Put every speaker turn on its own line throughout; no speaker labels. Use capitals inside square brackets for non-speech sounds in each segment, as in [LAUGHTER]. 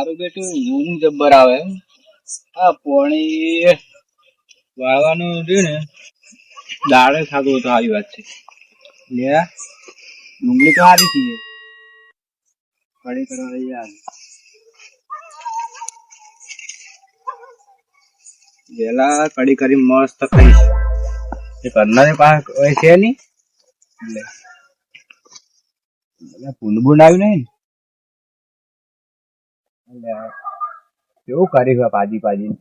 મારું બેટું ઊંઘ જબ્બર આવે. આ પોણી વાળવાનું રહ્યું ને, દાડે ખાધું તો આવી વાત છે. લે ડુંગળી તો સારી છે. કડી કરવા યાર. વેલા કડી કરી મસ્ત ખાઈશ. એ કરનારી પાસે છે નહીં? એટલે ભૂલ આવ્યું નહીં ને. કેવું કરી છે પાજી પાજી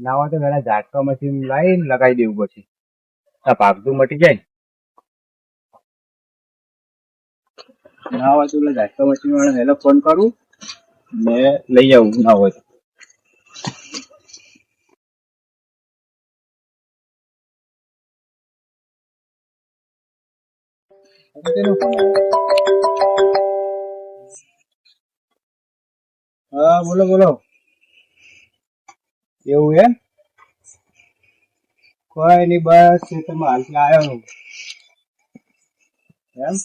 હોય તો પેલા ઝાટકા મશીન લાવીને લગાવી દેવું પછી. આ ભાગતું મટી જાય ના. હોય તો એટલે ઝાટકા મશીન વાળા વહેલો ફોન કરું, ને લઈ આવું, ના હોય તો. તેનો ફોન હા, બોલો બોલો. એવું એમ? કોઈ નઈ બસ તમે હાલથી આવ્યો હું. એમ?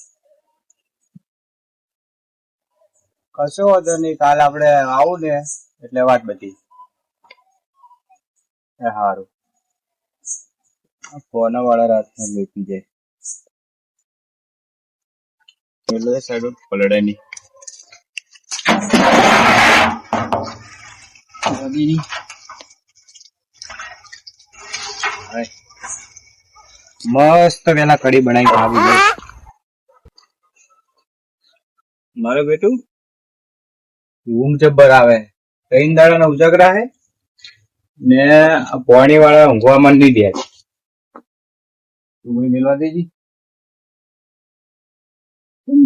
કશો વાંધો નહીં કાલ આપણે આવું ને, એટલે વાત બધી. એ સારું ફોન વાળા રાત લેતી જાય. એટલે સાઈડ પલડે નહીં નદીની હાય. મસ્ત પેલા કઢી બનાવી ખાવી છે મારો બેટું? ઊંઘ જબ્બર આવે. ત્રણ દાડા ઉજાગરા હે? ને પોણી વાળા ઊંઘવા મન નહીં દે. ડુંગળી મેળવા દેજી.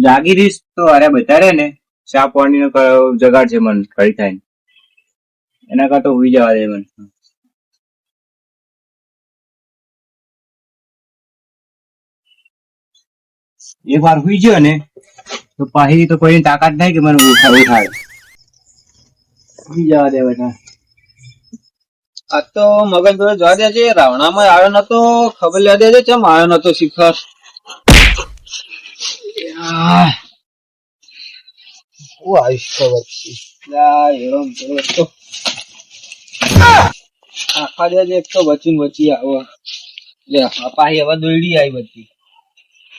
જાગી રહીશ તો અરે બતારે ને. ચા પાણી નો જગાડ છે મન કઈ થાય એના કરતા હુઈ જવા દે મને. એક વાર હુઈ ગયો ને તો પાછી તો કોઈની તાકાત નહીં કે મને ઉઠા ઉઠાડે હુઈ જવા દે બધા.
આ તો મગન જોડે જવા દે છે રાવણામાં આવ્યો નતો ખબર લેવા દે છે ચમ આવ્યો નતો શિખર? ઓ આવીશ ખબર તો. આખા દે એક તો બચી બચી આવો. લે પાહી હવે દોડી આવી બધી.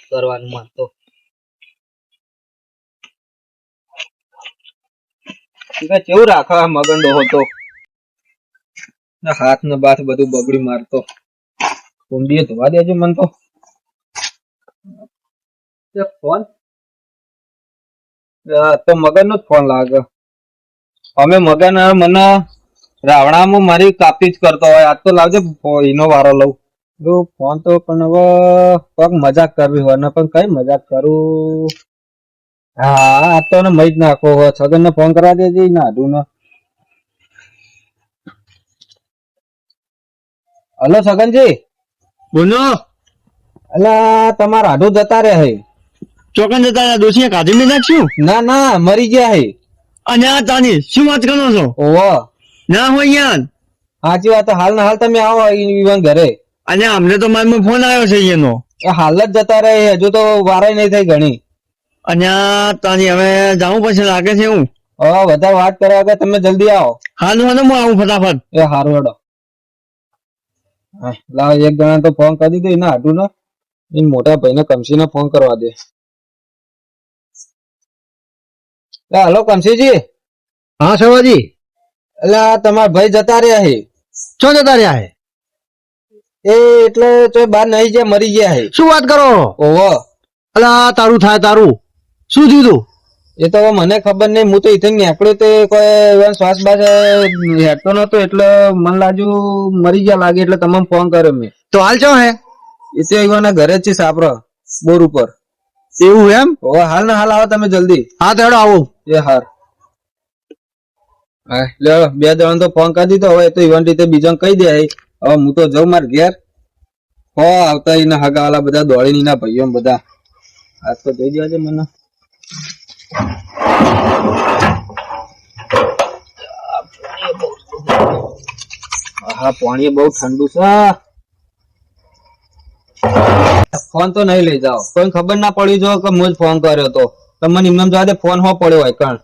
કરવાનું માં તો. કેવું રાખવા મગંડો મગન ડોહો તો? ના હાથ ને બાથ બધું બગડી મારતો. કુંડીએ ધોવા દેજો મન તો. ફોન? તો મગન નો જ ફોન લાગે. અમે મગન મને રાવણામાં મારી કાપી જ કરતો હોય. આજ તો લાવજે એનો વારો લઉં. જો ફોન તો પણ હવે કોક મજાક કરવી હોય. ને પણ કઈ મજાક કરું? હા આ તો ને જ નાખો હોય. છગન ને ફોન કરવા દેજે નાડું ને હલો છગનજી.
બોલો.
અલા તમારા આઢું જતા રહે હે.
ચોકન જતા રહ્યા. દોશીએ કાઢી મેં નાખ્યું
ના ના મરી ગયા હે.
અને આ તાની શું વાત કરો છો?
ઓહો.
ના હોય યાર.
સાચી વાત હાલ ના હાલ તમે આવો ઈવન ઘરે.
અને અમને તો મારમાં ફોન આવ્યો છે એનો.
એ હાલ જ જતા રહે. હજુ તો વારાય નહીં થઈ ઘણી.
અને તાની હવે જવું પછી લાગે છે હું
હવે વધારે વાત કરવા વગર તમે જલ્દી આવો.
હાલ હું હું આવું ફટાફટ.
એ હારું હેડો. હા, લાવ એક જણા તો ફોન કરી દીધો એના હાટું ને. એ મોટા ભાઈને કંસીને ફોન કરવા દે. હલો કંસીજી
હા સવાજી.
એટલે તમારા ભાઈ જતા રહ્યા છે
ચો જતા રહ્યા હે?
એ એટલે તો બાર નહીં ગયા મરી ગયા છે
શું વાત કરો?
ઓહો.
અલા તારું થાય તારું. શું થયું તું
એ તો મને ખબર નહીં હું તો ઇથે નીકળ્યો તો કોઈ શ્વાસ બાસ હેઠતો નતો એટલે મને લાગ્યું મરી ગયા લાગે એટલે તમને ફોન કર્યો મેં.
તો હાલ ચો હે?
એ તો એવાના ઘરે જ છે સાપરો બોર ઉપર.
એવું એમ?
હાલ ને હાલ આવો તમે જલ્દી.
હા તો આવો આવું.
એ હાર. લે બે જણ તો ફોન કરી દીધો. હવે તો ઇવન રીતે બીજા કહી દે હવે હું તો જઉં માર ઘેર. હો, આવતા એના હગા વાળા બધા દોડીને એના ભાઈઓ બધા. આજ તો જઈ છે મને. હા પાણી બહુ ઠંડુ છે. ફોન તો નહીં લઈ જાઓ. કોઈ ખબર ના પડી જો કે હું ફોન કર્યો તો. તમને એમને જવા ફોન હો પડ્યો હોય કણ.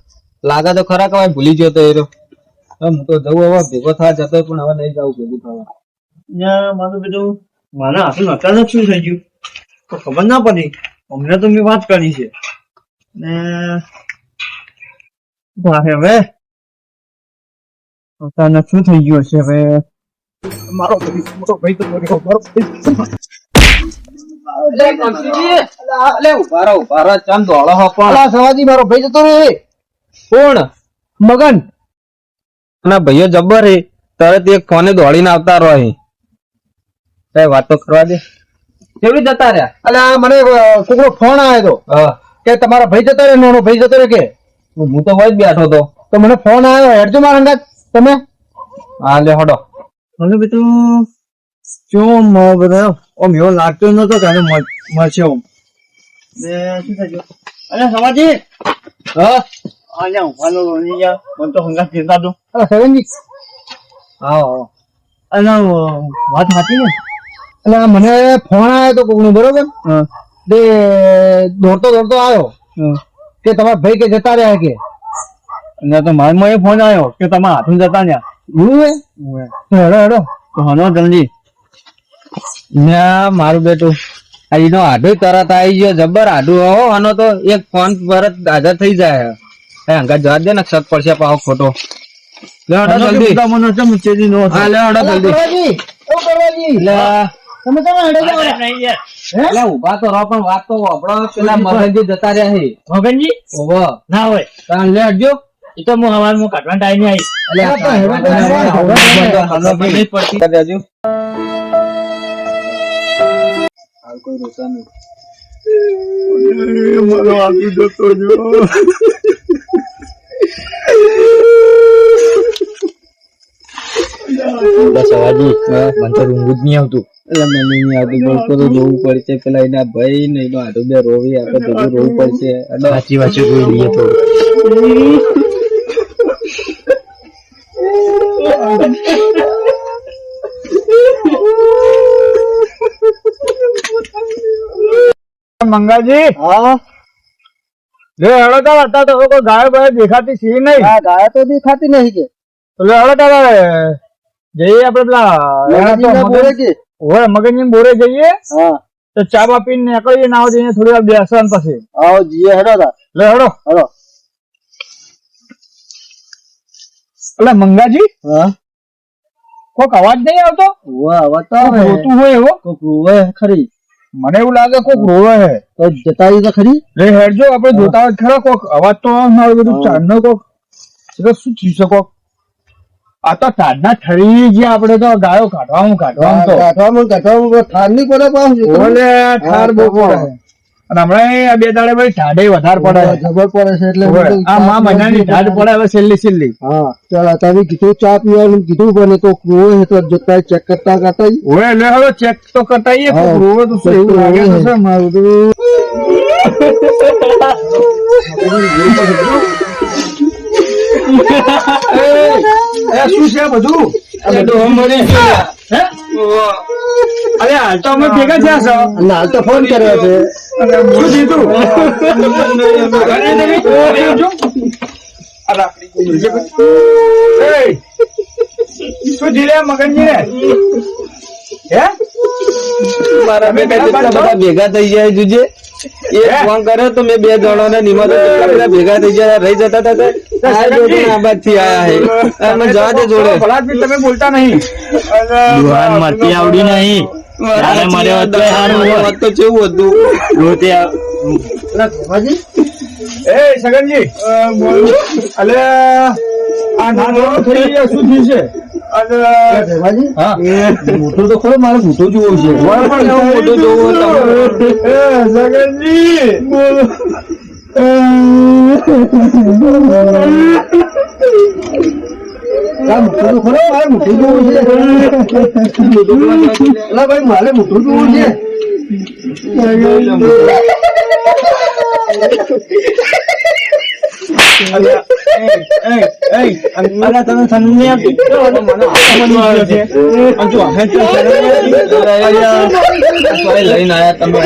લાગે તો ખરા કવાય ભૂલી ગયો તો એરો હું તો જવું હવે ભેગો થવા જતો પણ હવે નહીં જવું ભેગું થવા.
ના મારું બધું મારા હાથું અચાનક શું થઈ ગયું? તો ખબર ના પડી. અમને તો મેં વાત કરી છે. ને વાહે હવે. અચાનક શું થઈ ગયું હશે હવે? મારો ભાઈ મોટો ભાઈ તો મારો મારો ભાઈ
ઊભા રહો ઊભા રહો. ચાંદ દોડો હો પણ.
સવાજી મારો ભાઈ જતો રે
કોણ?
મગન.
ના ભાઈઓ જબ્બર હે. તરત એક ફોને દોડીને આવતા રહો કઈ વાત તો કરવા દે. કેવડી જતા રહ્યા?
અલા મને કોકનો ફોન આવ્યો હતો કે તમારા ભાઈ જતા રહ્યા નોનો ભાઈ જતો રે કે?
હું તો હોય જ બેઠો તો.
તો મને ફોન આવ્યો હેડજો મારા અંગાત. તમે?
હા લે હડો.
મને બધું શું બધા? ઓમ એવો લાગતો નતો કે મળશે ઓમ. ને શું થાય? ગયું અરે સમાજી
હા?
અહીંયા ઉભાનો રોની યાર મને તો હંગાત ચિંતા હા
અલા સગનજી
આવો
અને વાત સાચી ને
અલા મને ફોન આવ્યો હતો કોકનો બરોબર
હા
તે દોડતો દોડતો આવ્યો
હા.
કે તમારા ભાઈ કે જતા રહ્યા કે
અને તો મારા માં ફોન આવ્યો કે તમે હાથું જતા ન્યા
એવું હે હેડો હેડો
તો હનો જલ્દી
ના મારું બેટું આ એનો આડું તરત આવી ગયો જબર આડું હો આનો તો એક ફોન પર હાજર થઈ જાય એ અંગા જવા દે ને ક્ષત પડશે પાહો ખોટો. લે હડો જલ્દી.
મને છે મુચેજી નો
હા લે હડો જલ્દી.
ઓ કરવાજી
લે.
તમે તમે હેડો હે?
લે ઊભા તો રહો પણ વાત તો આપણો પેલા મગનજી જતા રહ્યા છે
મગનજી?
ઓવો
ના હોય.
તાણ લે હટજો
એ તો હું હવાર હું કાઢવા ટાઈમ આવી
એટલે કોઈ રોતા નહીં.
મારો આપી જતો જો
બસ અવાજી મને તો ઊંઘ જ નહીં આવતું. એટલે મને નહીં આવતું તો જોવું પડશે પેલા એના ભાઈ ને એનો આડો બે રોવી આપણે બધું રોવું પડશે. સાચી છે જોઈ લઈએ થોડું
મંગાજી?
હા.
લે અત્યારે તો કોઈ ગાય બાય દેખાતી છે નહીં.
હા ગાય તો દેખાતી નહીં કે.
તો લે હેડો તારે જઈએ આપણે પેલા
બોરે કે.
ઓય મગનજી બોરે જઈએ.
હા.
તો ચા બા પીને નીકળીએ ના આવો જઈને થોડી વાર બેસવાનું પછી.
આવો જીએ હેડો તા
લે હેડો.
હેડો.
એટલે મંગાજી?
હા.
કોક અવાજ નહીં આવતો?
અવાજ
કોક
બતાવે
રોતું હોય એવો?
કોક હોય ખરી.
મને એવું લાગે કોક રોવે હે.
તો જતા તો ખરી.
લે હેડજો આપણે જોતા હોય ખરા કોક. અવાજ તો આવે બધું. ચાંદનો કોક. એટલે શું થયું છે કોક? આ તો ચાંદના ઠરી ગયા આપણે તો ગાયો કાઢવાનું કાઢવાનું તો.
કાઠવામાં કાઠવામાં ઠારની પડે પાછું
ઓલે
હા,
પડે અને હમણાં આ બે દાડે ભાઈ ઢાઢે વધારે પડે.
જબર પડે છે એટલે
આ મા મહિનાની ઢાઢ પડે હવે છેલ્લી છેલ્લી.
હા ચાલ તમે કીધું ચા પીવાનું કીધું પણ તો કુવો હે તો જતા ચેક કરતા કરતા
ઓય લે હવે ચેક તો કરતાઈએ
હા.
કોક તો એવું લાગે છે મારું તો. [LAUGHS] [LAUGHS] શું છે બધું?
આ બધું હમ મળી ગયું.
હે? અરે હાલ તો અમે ભેગા થયા છો.
અને હાલ તો ફોન કર્યો છે.
શું એ, શું જીલ્યા મગનજી ને હે?
બધા ભેગા થઈ જાય જોજે એ ફોન કર્યો તો મેં બે જણોને નિમંત્રણ ભેગા થઈ ગયા રહી જતા હતા તે. આ જોડે આ બાજુથી આયા હે. અમે જવા દે જોડે.
તમે બોલતા નહીં.
દુહાન મરતી આવડી નહીં. ત્યારે મારે તો હારું હોય.
તો કેવું હતું?
રોતે
એ સગનજી અલે આ નાનો થઈ શું થયું છે?
મોટું તો ખરો મારે મોટું જોવું છે.
મોટું જોવું
મોટું મારે મોટું જોવું છે. અલા તમે સન્ને
સોય લઈને આયા તમે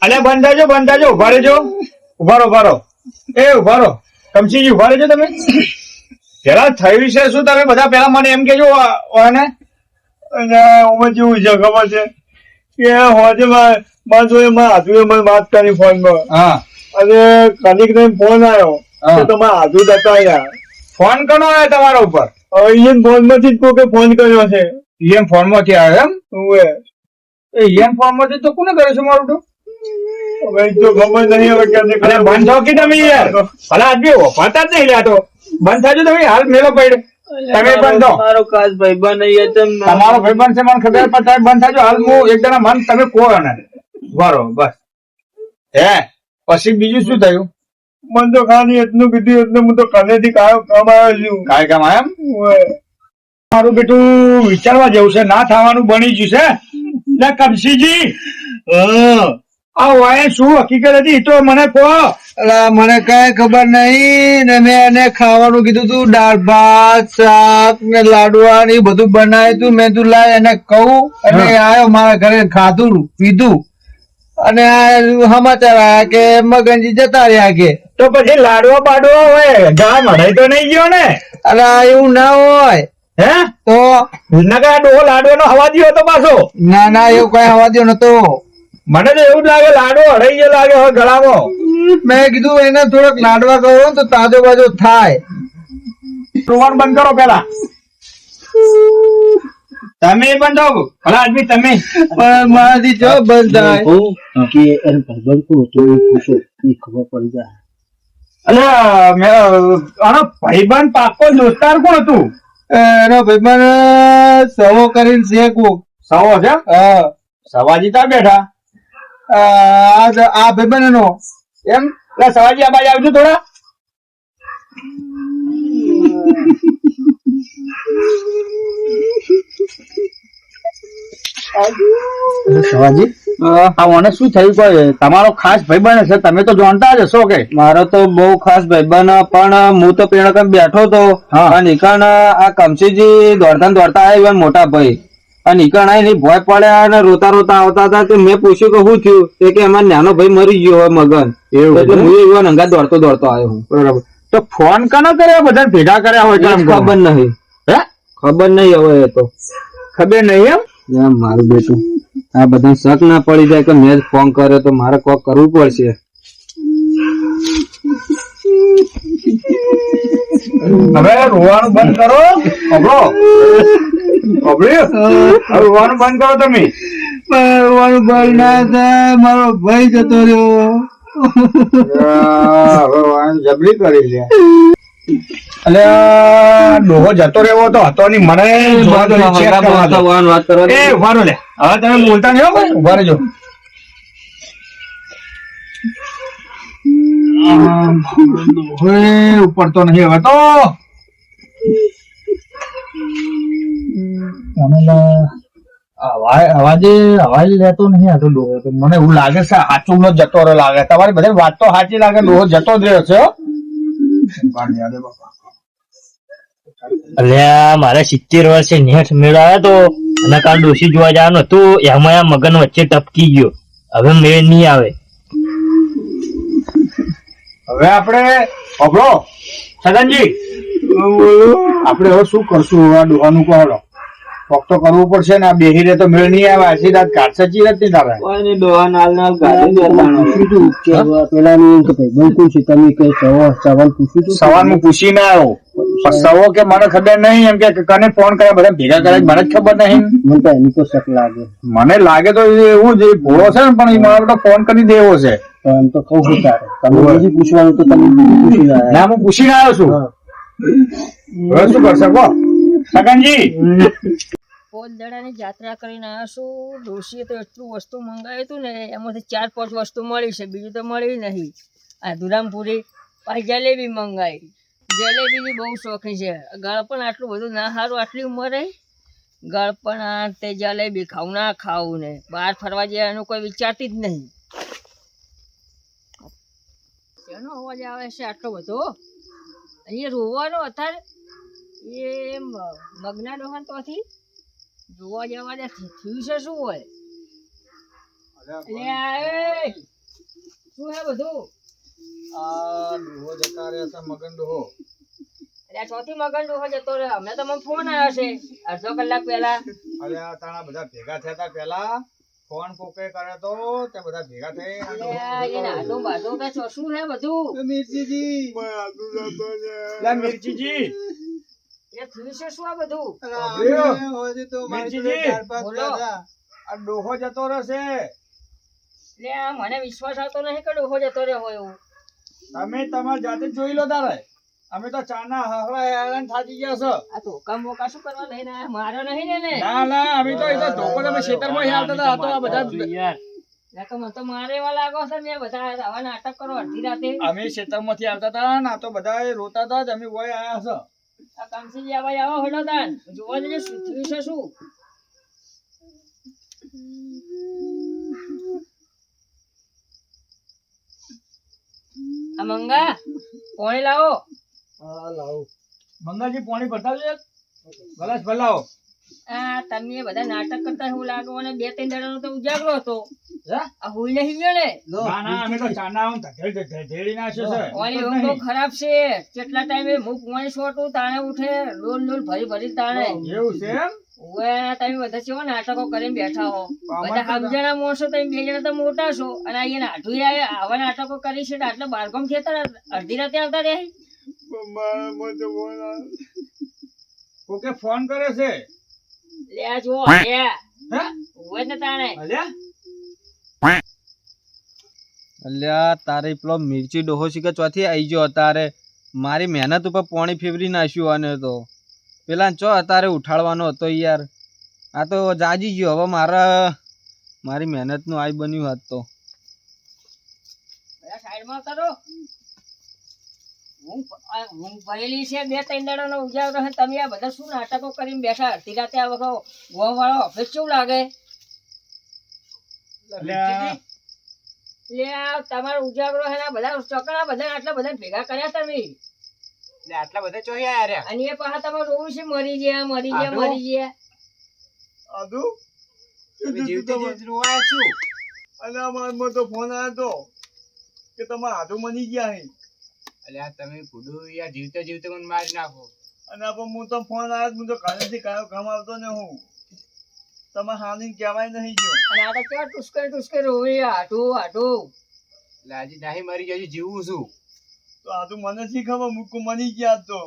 અલે બંધ થાજો ઊભા રહેજો. ઊભા રહો ઊભા રહો. એ ઊભા રહો. કમસીજી ઊભા રહેજો તમે. પેલા થયું છે શું તમે બધા પેલા મને એમ કેજો અને અમે જેવું છે ખબર છે? કે હોજે માં જોડે માં હાથુએ મને વાત કરી ફોનમાં.
હા.
અને કનિક ને ફોન આવ્યો તો તમારા હાથુ જતા આવ્યા
ફોન કનો આવ્યો તમારા ઉપર?
ઈયન ફોનમાંથી જ કોકે ફોન કર્યો છે.
ઈએમ ફોનમાંથી આવ્યો એમ. એ ઈએમ ફોનમાંથી તો કોને કર્યું છે મારું તો?
હવે ઈ તો ખબર નહીં હવે ક્યાંથી
બંધ થાઓ કે તમે યાર? ભલા આદમી વાપરતા જ નહીં લ્યા તો. બંધ થાજો તમે હાલ મેલો પડે. તમે બંધ
મારો ખાસ ભાઈબંધ નહીં હતો
તમારો ભાઈબંધ છે મને ખબર પણ તમે બંધ થાજો. હાલ હું એક જણા મન તમે કહો એને. બરો બસ. હે પછી બીજું શું થયું?
મન તો ખાલી એટલું કીધું એટલે હું તો કનેથી કામ કામ આવ્યો છું.
કાંઈ કામ એમ?
ઉવે.
મારું બેટું વિચારવા જેવું છે ના થવાનું બની ગયું છે. લે કમસીજી આ વાયન શું હકીકત હતી? તો મને કહો.
મને કઈ ખબર નહીં ને મેં એને ખાવાનું કીધું તું દાળ ભાત શાક ને લાડવા ને બધું બનાવ્યું તું. મેં તું લાય એને કહું. અને આવ્યો મારા ઘરે ખાધું પીધું. અને સમાચાર આવ્યા કે મગનજી જતા રહ્યા કે.
તો પછી લાડવા બાડવા હોય ગા મઢાઈ તો નહીં ગયો ને?
અરે એવું ના હોય.
હે?
તો?
નકા ડોહો લાડવાનો હવા દ્યો તો પાછો.
ના ના એવું કઈ હવા દો નતો
મને તો એવું લાગે લાડવો હડાઈ ગયો લાગે હવે ગળામાં.
મેં કીધું એને થોડોક લાડવા કહો તો તાજો બાજો થાય.
રોવાનું બંધ કરો પેલા તમે બંધ હો ભલા આદમી તમે.
પણ મારાથી જો બંધ થાય.
કે એમ ભાઈબંધ કો તો એ પૂછો એ ખબર પડી જાય.
અલે મેં આનો ભાઈબંધ પાકો દોસ્તાર કોણ હતું?
એનો ભાઈબંધ સવો કરીને શેકવું.
સવો છે
હા.
સવાજી તા બેઠા?
આ ભાઈબંધ એનો
એમ? સવાજી આ બાજુ આવજો થોડા.
સવાજી. મને શું થયું કોઈ તમારો ખાસ ભાઈબંધ છે તમે તો જાણતા જ હશો કે?
મારો તો બહુ ખાસ ભાઈબંધ પણ હું તો પેલા કઈ બેઠો તો.
હા.
અને આ કમસીજી દોડતા દોડતા આવ્યા મોટા ભાઈ. અને ઈકણ આવીને ભોય પડ્યા અને રોતા રોતા આવતા હતા તો મેં પૂછ્યું કે શું થયું? તે કે અમારો નાનો ભાઈ મરી ગયો હોય મગન. એટલે હું એવો નંગા દોડતો દોડતો આવ્યો હું.
બરાબર. તો ફોન કનો કર્યા? બધા ભેગા કર્યા હોય
ખબર નહીં.
હે?
ખબર નહીં હવે એ તો.
ખબર નહીં એમ?
એમ મારું બેટું. આ બધા શક ના પડી જાય કે મેં ફોન કર્યો તો મારે કોક કરવું પડશે.
હવે રોવાનું બંધ કરો.
રોવાનું બંધ કરો તમે.
રોવાનું બંધ ના થાય મારો ભાઈ જતો રહ્યો.
જબરી કરી લે. એટલે ડોહો જતો રહેવો તો હતો નહીં મને check કરવા. એ ઊભા લે. હવે તમે બોલતા નહીં હો ઊભા રહેજો. ઉપડતો નહીં હવે તો. અવાજ અવાજે અવાજ લેતો નહીં આ ડોહો તો. મને એવું લાગે છે સાચું નો જતો રહ્યો લાગે. તમારી બધી વાત તો સાચી લાગે ડોહો જતો જ રહ્યો છે
અલ્યા મારે સિત્તેર વર્ષે નેઠ મેળવ્યો તો. અને કાલ ડોસી જોવા જવાનું હતું એમાં આ મગન વચ્ચે ટપકી ગયો. હવે મેળ નહીં આવે.
હવે આપણે અભળો. સદનજી આપણે હવે શું કરશું? આ ડોહાનું કહો પગ તો કરવું પડશે ને આ બેહી રે તો મેળ નહીં આવે. આછી રાત કાઢશે ચી નથી તારે
કોઈ નહીં ડોહા નાલ નાલ ગાડી દેવાનો કીધું કે પેલા ની કે ભાઈબંધ છે. તમે કે સવાલ સવાલ પૂછ્યું છું?
સવાર હું પૂછીને આવ્યો. પણ સવો કે મને ખબર નહીં એમ કે કને ફોન કર્યા? બધા ભેગા કર્યા મને જ ખબર નહીં.
મને તો એની તો શક લાગે.
મને લાગે તો એવું જ ભોળો છે ને પણ એ મારા તો ફોન કરી દેવો છે.
તો એમ તો કહું છું તારે. તમે બીજી પૂછવાનું તો તમે પૂછી ના
ના હું પૂછીને આવ્યો છું. હવે શું કરશે કહો. સગનજી.
પોત દડાની જાત્રા કરીને આવ્યા છું. ડોશીએ તો એટલું વસ્તુ મંગાવ્યું હતું ને એમાંથી ચાર પાંચ વસ્તુ મળી છે બીજું તો મળી નહીં. આ ધુરામપુરી પાછી જલેબી મંગાવી જલેબીની બહુ શોખીન છે. ગળપણ આટલું બધું ના સારું આટલી ઉંમરે ગળપણ આ તે જલેબી ખાવું ના ખાવું ને. બહાર ફરવા જાય એનું કોઈ વિચારતી જ નહીં. એનો અવાજ આવે છે આટલો બધો? અહીંયા રોવાનો અત્યારે એ મગના ડોહાન તોથી જોવા જવા દે થયું છે શું હોય? એ! શું હે બધું?
આ ડોહો જતા રહ્યા છે મગન ડોહો.
અરે ચોથી મગન ડોહો જતો રહે હમણાં તો મને ફોન આવ્યો છે. અડધો કલાક પહેલા.
અરે આ બધા ભેગા થયા હતા પેલા ફોન કોકે કરે તો તે બધા ભેગા થઈ
કે શું હે બધું?
લે મિર્ચીજી
એ થયું છે શું આ બધું?
મિર્ચીજી
બોલો.
આ ડોહો જતો રહેશે.
એટલે મને વિશ્વાસ આવતો નહીં કે ડોહો જતો રહ્યો હોય એવું.
તમે તમારી જાતે જ જોઈ લો તારે. અમે તો ચાના હહરા હેરાન થાકી ગયા છો.
આ તો કામ મોકા શું કરવા લઈને આયા? મારો નહીં ને ને
ના ના અમે તો એ તો ધોકો તમે ખેતરમાં આવતા હતા તો આ બધા
યાર.
નકર મને તો મારે એવા લાગો છે મેં બધા આવા નાટક કરો અડધી રાતે.
અમે ખેતરમાંથી આવતા હતા ને આ તો બધા એ રોતા હતા જ અમે વય આયા છો.
આ કામસી આવા આવો હડો તાન જોવા જઈએ શું છે શું? આ મંગા પાણી લાવો.
મંગાજી પાણી ભરતા ગલાસ ભલાવો.
આ તમે બધા નાટક કરતા એવું લાગો અને બે ત્રણ દાડાનો તો ઉજાગરો હતો. આ હુઈ નહીં ગયો ના.
ના અમે તો ચાના આમ નાખ્યો છે.
પાણી
ઉઠતો જ
એવું બહુ
નહીં.
ખરાબ છે. કેટલા ટાઈમે હું પાણી છોટું તાણે ઉઠે લોલ લોલ ભરી ભરી તાણે.
એવું છે એમ?
ઓવે તમે બધા કેવા નાટકો કરીને બેઠા હો. બધા સમજણા માણસો તમે બે જણા તો મોટા છો. અને અહીંયા નાઠું આવા નાટકો કરી છે તો આટલે બારગામ ખેતર અડધી રાતે આવતા રહે.
કોકે ફોન કરે છે?
લે જો લે.
હે?
ઓવે ને તાણે.
અલ્યા?
અલ્યા તારે પેલો મિર્ચી ડોહો શીખે ચોથી આવી ગયો તારે મારી મહેનત ઉપર પોણી ફેવરી નાખ્યું આને તો. પેલા ચો તારે ઉઠાડવાનો હતો યાર. આ તો જાજી ગયો. હવે મારા મારી મહેનતનું આઈ બન્યું હાથ તો.
સાઈડમાં કરો. હું હું ભરેલી છે બે ત્રણ દાડાનો ઉજાગરો છે. તમે આ બધા શું નાટકો કરીને બેઠા? અડધી રાતે આ વખત ગોમ વાળો ઓફિસ કેવું લાગે? લે તમારો ઉજાગરો હે ને બધા ચોકડા બધા આટલા બધા ભેગા કર્યા તમે?
આટલા બધા ચોહી આયા રહ્યા?
અને એ પાછા તમારે રોવું છે મરી ગયા મરી ગયા મરી ગયા.
આદુ?
જીવતો જીવતે છું?
અને અમારમાં તો ફોન આવ્યો તો કે તમારા આધુ મની ગયા અહીં
અલ્યા તમે કુડું યાર જીવતે જીવતે મને મારી નાખો.
અને પણ હું તો ફોન આવ્યો હું તો ઘરેથી કાયો કામ આવતો ને હું. તમે હાની કહેવાય નહીં ગયો.
અને આ તો ક્યાં ટુસ્કે ટુસ્કે રોવી આટું આટું
લાજી નહીં મરી ગયો જીવું છું.
તો આધુ મને શી ખબર મૂકું મની ગયા તો.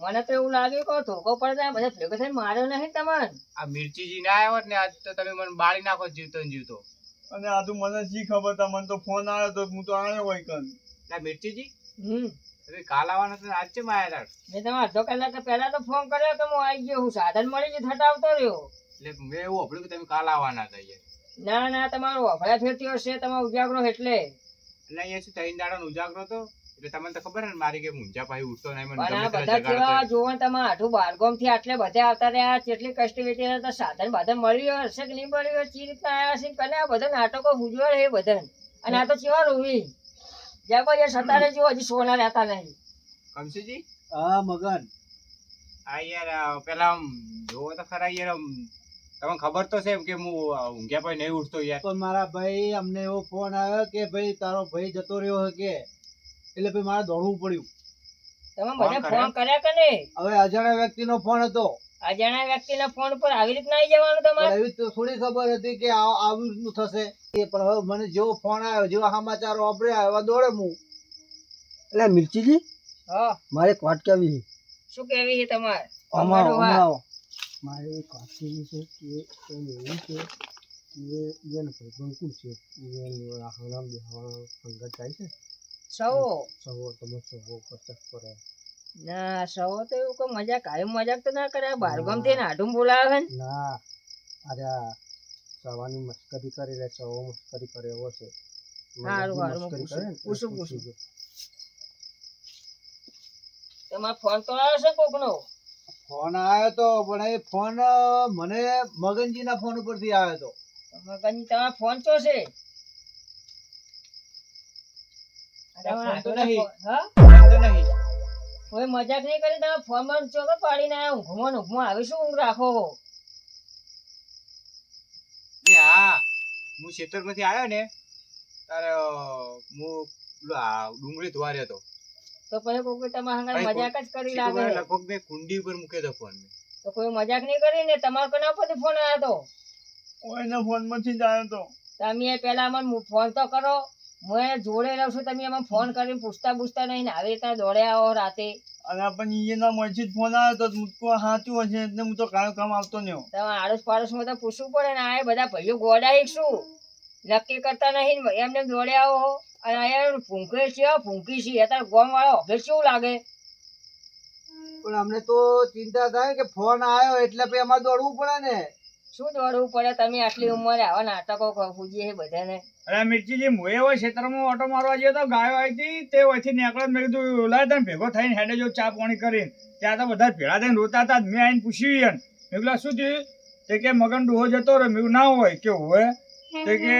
મને તો એવું લાગ્યું કે ધોકો પડે બધા ભેગો થઈને માર્યો નહીં તમને.
આ મિર્ચીજી ના આવ્યો ને આજ તો તમે મને બાળી નાખો જીવતો ને જીવતો.
અને આધુ મને શી ખબર તમને તો ફોન આવ્યો તો હું તો આવ્યો હોય કન
ના મિર્ચીજી?
હમ.
તમે કાલ આવવાના હતા આજ ચેમ આયા હતા
મેં તમે અડધો કલાક પહેલા તો ફોન કર્યો કે હું આવી ગયો હું સાધન મળી ગયું થતા રહ્યો.
એટલે મેં એવું સાંભળ્યું કે તમે કાલ આવવાના હતા યાર
ના ના તમારો વફળા ફેરતી હશે તમારો ઉજાગરો એટલે.
એટલે અહીંયા શું ત્રણ દાડાનો ઉજાગરો હતો? એટલે તમને તો ખબર ને મારી કે મુંજા પાછી ઉઠતો નહીં મને ગમે
બધા કેવા
જગાડતો
તમે આઠું બારગોમથી આટલે બધા આવતા રહ્યા કેટલી કષ્ટી રહ્યા હતા સાધન બાધન મળ્યું હશે કે નહીં મળ્યું હોય, ચી રીતના આવ્યા છે કને આ બધા નાટકો ઉજવળ એ બધા અને આ તો કેવા રોવી? જબરજસ્ત અત્યારે જો હજી સોના રહેતા નહીં.
કમસીજી?
હા મગન.
આ યાર પેલા જોવો તો ખરા યાર તમને ખબર તો છે કે હું ઊંઘ્યા પછી નહીં ઉઠતો યાર.
પણ મારા ભાઈ અમને એવો ફોન આવ્યો કે ભાઈ તારો ભાઈ જતો રહ્યો હે કે એટલે ભાઈ મારે દોડવું પડ્યું.
તમે બધા ફોન કર્યા કે નહીં?
હવે અજાણ્યા વ્યક્તિનો ફોન હતો.
અજાણ્યા વ્યક્તિના ફોન પર આવી રીતના આવી જવાનું તમારે?
એવી તો થોડી ખબર હતી કે આવી રીતનું થશે. એ પણ હવે મને જેવો ફોન આવ્યો જેવા સમાચાર વાપર્યા એવા દોડે હું. એટલે મિર્ચીજી
હા.
મારે એક વાત કરવી
શું કહેવી છે તમારે?
અમારો
અમારું
મારે એક વાત છે કે એવું છે કે એને ભાઈબંધ છે એને રાખવાના બેહવાના સંગત થાય છે.
સવો.
સવો તમે સવો પચાસ પર
ના સૌ તો એવું કોઈ મજાક આવી મજાક તો ના કરે બારગામથી નાઢું બોલાવે ને
ના. અરે સવાની મસ્કરી કરી લે સવો મસ્કરી કરે એવો છે. સારું એટલે
પૂછું,
પૂછું.
તમારો ફોન તો આવ્યો છે કોકનો?
ફોન આવ્યો તો પણ એ ફોન મને મગનજીના ફોન ઉપરથી આવ્યો તો.
મગનજી તમારો ફોન તો છે? હાથોના
નહીં.
હા?
નહીં.
કોઈ મજાક નહીં કરી તમે ફોનમાં ચોકર પાડીને આયા ઊંઘમાં ઊંઘમાં આવી શું ઊંઘ રાખો
હો? હા હું ખેતરમાંથી આવ્યો ને તારે હું ડુંગળી ધોવા રહ્યો હતો.
તો પછી કોઈ તમારા
હંગાર
મજાક જ કરી લાગે.
લગભગ મેં કુંડી ઉપર મૂક્યો હતો ફોન મેં.
તો કોઈ મજાક નહીં કરી ને તમારા કોના પરથી ફોન આવ્યો તો?
કોઈના ફોનમાંથી જ આવ્યો તો.
તમે પેલા મને ફોન તો કરો. હું એ જોડે રહું છું તમે એમાં ફોન કરીને પૂછતા પૂછતા નહીં ને આવી રીતના દોડે આવો રાતે
અને પણ એના મસ્જિદ ફોન આવ્યો તો મુજકો હાચું હશે એટલે હું તો કાળો કામ આવતો નહીં.
તમે આડોશ પાડોશમાં તો પૂછવું પડે ને આ બધા ભાઈઓ ગોડાઈ શું નક્કી કરતા નહીં એમને એમ દોડે આવો. અને અહીંયા ફૂંકે છે ફૂંકી છે અત્યારે ગોમ વાળા ઓફિસ કેવું લાગે
પણ અમને તો ચિંતા થાય કે ફોન આવ્યો એટલે પછી અમારે દોડવું પડે ને
શું દોડવું પડે? તમે આટલી ઉંમરે આવા નાટકો ફૂજીએ છે બધાને.
અરે મિર્ચીજી મુએ હોય ક્ષેત્રમાં ઓટો મારવા ગયો તો ગાયો આવી હતી તે વચ્ચે નીકળ્યો મેં કીધું લાય તને ભેગો થઈને હેડે જો ચા પાણી કરીને. ત્યાં તો બધા ભેળા થઈને રોતા હતા મેં આવીને પૂછ્યું એમ. મેં કીધું શું થયું? તે કે મગન ડોહો જતો રહ્યો. મેં ના હોય કે હોય? તે કે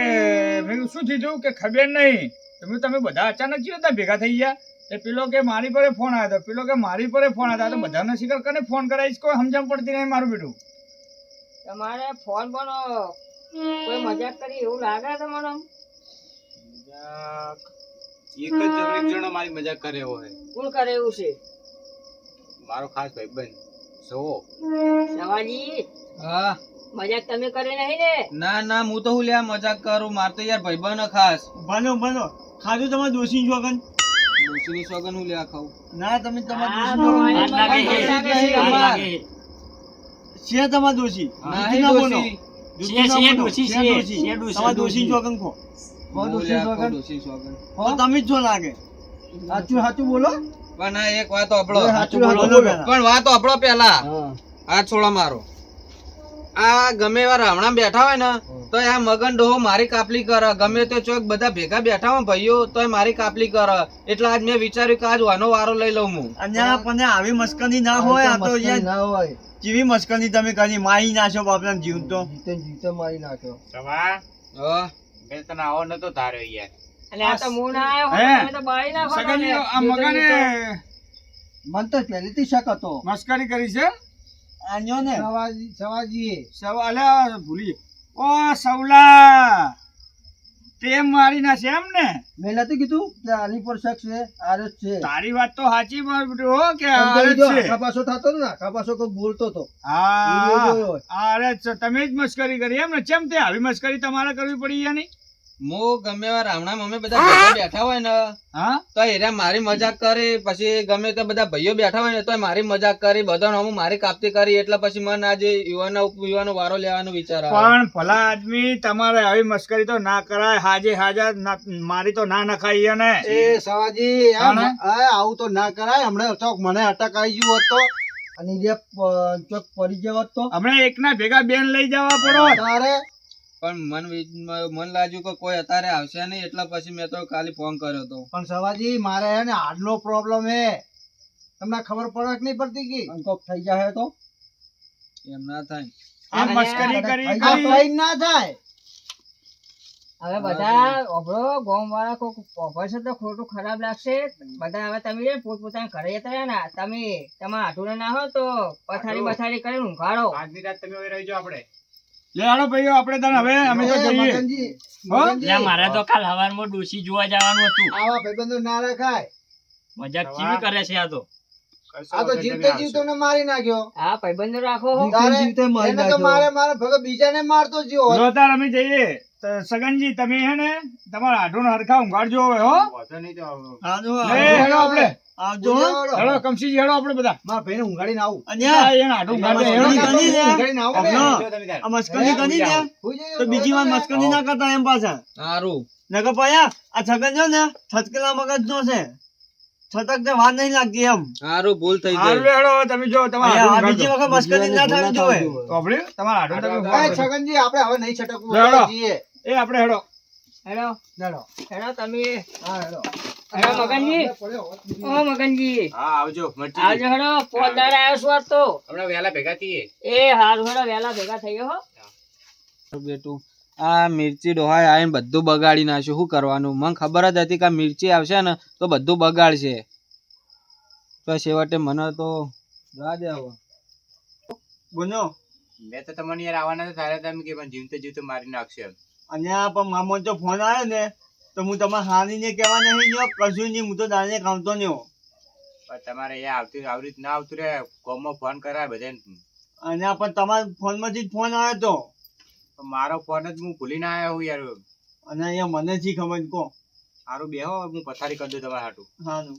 મેં શું થયું કે ખબર નહીં. તો મેં તમે બધા અચાનક કેવી રીતના ભેગા થઈ ગયા? તે પેલો કે મારી પર ફોન આવ્યો હતો. પેલો કે મારી પર ફોન આવ્યો હતો. તો બધાને શિકાર કરીને ફોન કરાવીશ કોઈ સમજણ પડતી નહીં મારું બેટું.
તમારે ફોન બનો કોઈ મજાક કરી એવું લાગે તમને
મજાક. એક જ જણો એક જણો મારી મજાક કરે એવો હે
કોણ કરે એવું છે?
મારો ખાસ ભાઈબંધ. સો
સવાજી
હા.
મજાક તમે કરી નહીં ને?
ના ના હું તો હું લ્યા મજાક કરું. માર તો યાર ભાઈબંધ ખાસ.
બનો બનો ખાધું તમારે દોશી જોગન
ડોશીની સોગન હું લ્યા ખાઉં.
ના તમે તમારે દોશી.
છે,
તમારે. દોશી
સોગન.
તો તમે જ જો લાગે.
સાચું સાચું બોલો.
પણ એક વાત આપણો. પણ વાત આપણો પેલા.
હાથ
આ છોડા મારો. આ ગમે એવા રાવણા બેઠા હોય ને તો આ મગન ડોહો મારી કાપલી કરે. ગમે તે ચોક બધા ભેગા બેઠા હોય ભાઈઓ તો મારી કાપલી કરે. એટલે આજ મેં વિચાર્યું કે આજ વાનો વારો લઈ લઉં હું.
અહીંયા પણ આવી મસ્કની ના હોય આ તો
ના હોય.
જેવી મસ્કની તમે કરી મારી નાખો બાપના જીવ તો?
જીતે જીતે મારી નાખ્યો.
સવા
હા.
મેં તને આવો નતો ધાર્યો યાર.
અને આ તો હું ના આવ્યો
હે?
તમે તો બાળી નાખો
સગનજી,
તમે.
આ મગને
મન તો પહેલેથી શક હતો.
મસ્કરી કરી છે? આન્યો ને?
સવાજી સવાજી
સવ અલ્યા ભૂલી. ઓ સવલા! તે મારી નાખે એમ ને?
મેં નથી કીધું કે આની પર શક છે આરસ છે.
તારી વાત તો સાચી હો કે
આરસ
છે.
કપાસો થતો ને કપાસો કોઈ બોલતો તો
હા
વીડિયો જોયો હોય.
આ જ છે. તમે જ મસ્કરી કરી એમ ને? ચેમ તે આવી મસ્કરી તમારે કરવી પડી યાની
હું ગમે એવા મમ્મી બધા બેઠા હોય ને
હા?
તો એરા મારી મજાક કરી પછી ગમે તે બધા ભાઈઓ બેઠા હોય ને તો મારી મજાક કરી બધા હું મારી કાપતી કરી એટલે પછી મને આજે યુવાનો યુવાનો વારો લેવાનો વિચાર
પણ ભલા આદમી તમારે આવી મસ્કરી તો ના કરાય હાજે હાજર મારી તો ના નખાઈ ને
એ સવાજી આવું તો ના કરાય હમણાં ચોક મને અટક આવી ગયું હોત અને જે ચોક પડી જવા હોત તો.
હમણાં એકના ભેગા બેન લઈ જવા પડો.
તારે
પણ મન વિ- મન લાગ્યું કે કોઈ અત્યારે આવશે નહીં એટલે પછી મેં તો ખાલી ફોન કર્યો હતો
પણ સવાજી મારે હે ને હાર્ટનો પ્રોબ્લેમ હે. તમને ખબર પડે કે નહીં પડતી કે? અંકોક થઈ જાય તો.
એમ ના થાય.
આ મસ્કરી કરી
આ
કરી
ના થાય.
હવે બધા ઓભળો ગોમ વાળા કોક ઓભળશે તો ખોટું ખરાબ લાગશે. બધા હવે તમે પોતપોતાના ઘરે જતા રહ્યા ને તમે તમારા હાથુને ના હો તો પથારી બથારી કરીને ઊંઘાડો.
આજની રાત તમે રહી જાઓ આપણે.
લે હાલો ભાઈઓ આપણે તને હવે અમે તો જઈએ.
મારે તો કાલ હવારમાં ડોસી જોવા જવાનું હતું.
આવા ભાઈબંધો ના રખાય.
મજાક કેવી કરે છે આ તો.
આ તો
વગર
જીવતે મારી નાખ્યો.
હા ભાઈબંધો રાખો
જીવતે મારી નાખ્યો.
મારે મારે ભગત બીજાને મારતો જ ગયો હોત.
લો તાર અમે જઈએ. સગનજી તમે હે ને તમારા આઢું હરખા ઊંઘાડજો હવે હો.
વાંધો નહીં તો
લે, હેડો આપણે.
આવજો
હેડો. કમસીજી હેડો આપણે બધા.
મારા ભાઈને ઊંઘાડીને આવું.
આ એને આઢું ઊંઘાડજો, હેડો.
ઊંઘાડીને આવું. ને.
આવજો તમે તાર.
મસ્કરી કરી ને તો બીજી વાર મસ્કની ના કરતા એમ પાછા.
સારું.
નકર પાયા આ છગન છે ને છટકેલા મગજ નો છે. છટક ને વાર નહીં લાગતી એમ.
સારું ભૂલ થઈ
હારું
ગઈ
હેડો તમે જો તમારે
બીજી વખત મસ્કરી ના થવી જોઈએ.
તો આપણે તમારે આડો તમે
એ. છગનજી આપણે હવે નહીં છટકવું
હેડો. એ આપણે હેડો.
હેડો.
હેડો.
હેડો તમે.
હા હેડો.
હેડો મગનજી.
પડ્યો હોત બીજી.
ઓ મગનજી.
હા આવજો મરચી
આવજો હેડો પોદાર આવ્યો છું તો.
હમણાં વહેલા ભેગા થઈએ.
એ હારું હેડો વહેલા ભેગા થઈ હો.
બેટું. આ મિર્ચી ડોહાય આવીને બધું બગાડી નાખ્યું. શું કરવાનું? મને ખબર જ હતી કે આ મિર્ચી આવશે ને તો બધું બગાડશે. તો છેવટે મને તો જા દે હવે.
મેં તો તમને યાર આવવાના તો તારે તમે કે પણ જીવતે જીવતે મારી નાખશે
અને પણ મામો જો ફોન આવ્યો ને તો હું તમારે હારીને કહેવા નહીં ગયો કશું નહીં હું તો દાને કામતો નહીં
પણ તમારે અહીંયા આવતી આવરી ના આવતું રે કોમમાં ફોન કરાય બધાને.
અને આ પણ તમારા ફોનમાંથી જ ફોન આવ્યો તો.
મારો ફોન જ હું ભૂલીને આવ્યો હું યાર.
અને અહીંયા મને શી ખબર કહો
સારું બેહો હું પથારી કરી દઉં તમારા હાટું.
હાનું